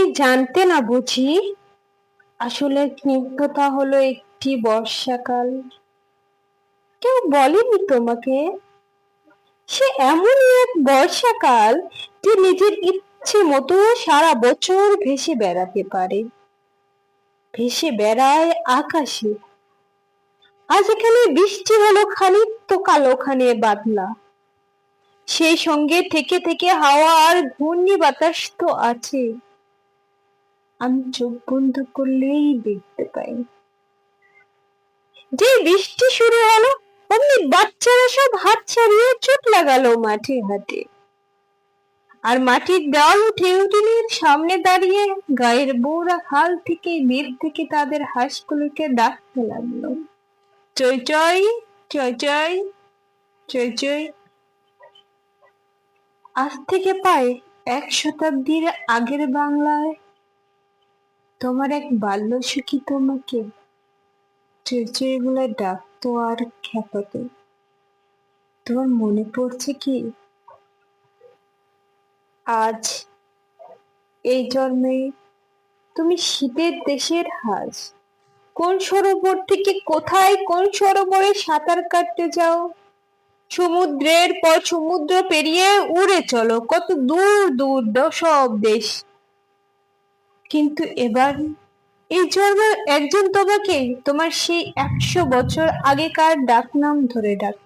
তুমি জানতে না বুঝি আসলে স্নিগ্ধতা হলো একটি বর্ষাকাল। কেউ বলেনি তোমাকে? সে এমনই এক বর্ষাকাল যে নিজের ইচ্ছে মতো সারা বছর ভেসে বেড়াতে পারে। ভেসে বেড়ায় আকাশে। আজ এখানে বৃষ্টি হলো খানিক তো কাল ওখানে বাদলা। সেই সঙ্গে থেকে থেকে হাওয়া আর ঘূর্ণি বাতাস তো আছে আমি চোখ বন্ধ করলেই দেখতে পাই। যে বৃষ্টি শুরু হলো, অমনি বাচ্চারা সব হাত ছাড়িয়ে চোট লাগালো মাঠে ঘাটে। আর মাটির দেওয়াল উঠে উঠিনের সামনে দাঁড়িয়ে গায়ের বউরা খাল থেকে বের থেকে তাদের হাঁসগুলোকে ডাকতে লাগল। চই চই চই চই চই চই। আজ থেকে প্রায় এক শতাব্দীর আগের বাংলায় তোমার এক বাল্য সখী তোমাকে চই বলে ডাকতো আর খ্যাপাতো তোমার মনে পড়ছে কি? আজ এই জন্মে তুমি শীতের দেশের হাজ। কোন সরোবর থেকে কোথায় কোন সরোবরে সাঁতার কাটতে যাও? সমুদ্রের পর সমুদ্র পেরিয়ে উড়ে চলো, কত দূর দূর সব দেশ। কিন্তু এবার এই জন্মে একজন তোমাকে তোমার সেই একশো বছর আগেকার ডাকনাম ধরে ডাক।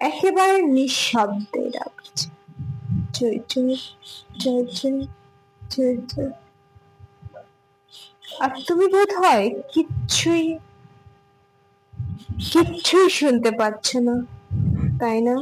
একেবারে নিঃশব্দে ডাকছে আর তুমি বোধ হয় কিচ্ছুই কিচ্ছুই শুনতে পাচ্ছ না, তাই না?